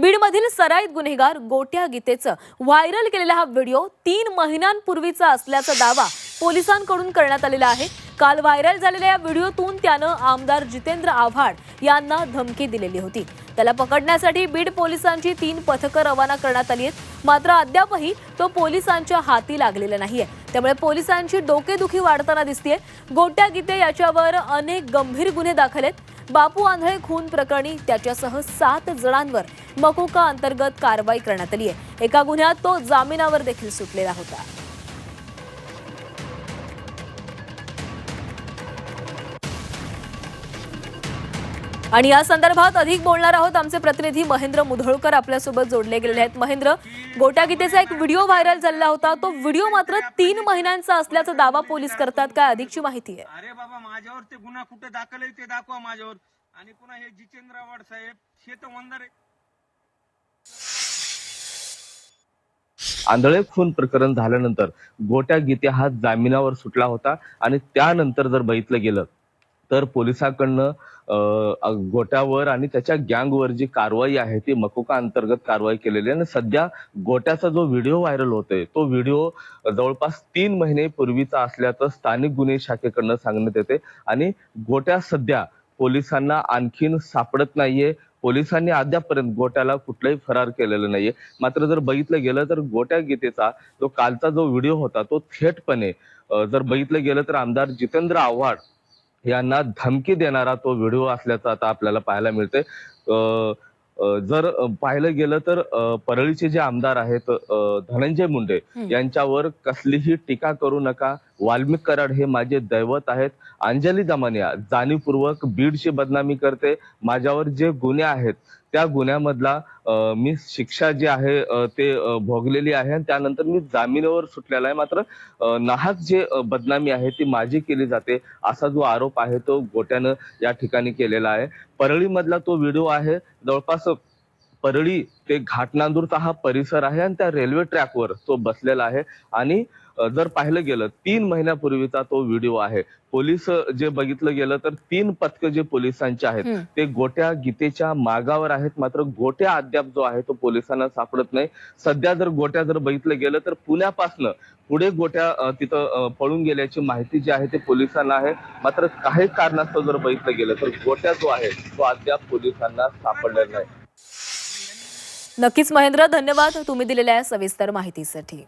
बीडमधील सराईत गुन्हेगार गोट्या गीतेचं व्हायरल केलेला हा व्हिडिओ तीन महिन्यांपूर्वीचा असल्याचा दावा पोलिसांकडून करण्यात आलेला आहे. काल व्हायरल झालेल्या या व्हिडिओतून त्यानं आमदार जितेंद्र आव्हाड यांना धमकी दिलेली होती. त्याला पकडण्यासाठी बीड पोलिसांची तीन पथकं रवाना करण्यात आली आहेत. मात्र अद्यापही तो पोलिसांच्या हाती लागलेला नाहीये. त्यामुळे पोलिसांची डोकेदुखी वाढताना दिसतीये. गोट्या गीते याच्यावर अनेक गंभीर गुन्हे दाखल आहेत. बापू आंधळे खून प्रकरणी त्याच्यासह सात जणांवर मकोका अंतर्गत कारवाई करण्यात आली आहे. एका गुन्ह्यात तो जामिनावर देखील सुटलेला होता. आणि या संदर्भात अधिक बोलणार आहोत आमचे प्रतिनिधी महेंद्र मुधोळकर आपल्यासोबत जोडले गेलेले आहेत. महेंद्र गोट्या गीतेचा एक व्हिडिओ व्हायरल झालेला होता. तो व्हिडिओ मात्र तीन महिन्यांचा असल्याचा दावा पोलीस करतात. काय अधिकची माहिती आहे? अरे बाबा माझ्यावर ते गुन्हा कुठे दाखल आहे ते दाखवा माझ्यावर. आणि पुन्हा हे जितेंद्र आव्हाड साहेब हे तर वंदारे आंधळे खून प्रकरण झाल्यानंतर गोट्या गीते हा जामिनावर सुटला होता आणि त्यानंतर जर बघितलं गेलं तर पोलिसांकडनं गोट्यावर आणि त्याच्या गँगवर जी कारवाई आहे ती मकोका अंतर्गत कारवाई केलेली आहे. आणि सध्या गोट्याचा जो व्हिडिओ व्हायरल होतोय तो व्हिडिओ जवळपास तीन महिने पूर्वीचा असल्याचं स्थानिक गुन्हे शाखेकडनं सांगण्यात येते. आणि गोट्या सध्या पोलिसांना आणखीन सापडत नाहीये. पोलिसांनी अद्यापर्यंत गोट्याला कुठलाही फरार केलेलं नाहीये. मात्र जर बघितलं गेलं तर गोट्या गीतेचा जो कालचा जो व्हिडिओ होता तो थेटपणे जर बघितलं गेलं तर आमदार जितेंद्र आव्हाड यांना धमकी देणारा तो व्हिडिओ असल्याचं आता आपल्याला पाहायला मिळते जर पाहिलं गेलं तर परळीचे जे आमदार आहेत धनंजय मुंडे. यांच्यावर कसलीही टीका करू नका वाल्मिक कराड हे माझे दैवत आहेत. अंजली दमानिया जाणीवपूर्वक बीडची बदनामी करते. माझ्यावर जे गुन्हे आहेत त्या गुन्ह्यामधला मी शिक्षा जी आहे ते भोगलेली आहे आणि त्यानंतर मी जामिनावर सुटलेला आहे. मात्र नाहक जे बदनामी आहे ती माझी केली जाते असा जो आरोप आहे तो गोट्यानं या ठिकाणी केलेला आहे. परळीमधला तो व्हिडिओ आहे. जवळपास परळी ते घाटनांदूरचा हा परिसर आहे आणि त्या रेल्वे ट्रॅकवर तो बसलेला आहे. आणि जर पाहिलं गेलं तीन महिन्यापूर्वीचा तो व्हिडिओ आहे. पोलीस जे बघितलं गेलं तर तीन पथक जे पोलिसांचे आहेत. ते गोट्या गीतेच्या मागावर आहेत. मात्र गोट्या अद्याप जो आहे तो पोलिसांना सापडत नाही. सध्या जर गोट्या जर बघितलं गेलं तर पुण्यापासनं पुढे गोट्या तिथं पळून गेल्याची माहिती जी आहे ते पोलिसांना आहे. मात्र काही कारणास्तव जर बघितलं गेलं तर गोट्या जो आहे तो अद्याप पोलिसांना सापडलेला नाही. नक्कीच महेंद्र धन्यवाद. तुम्ही दिलेल्या सविस्तर माहितीसाठी.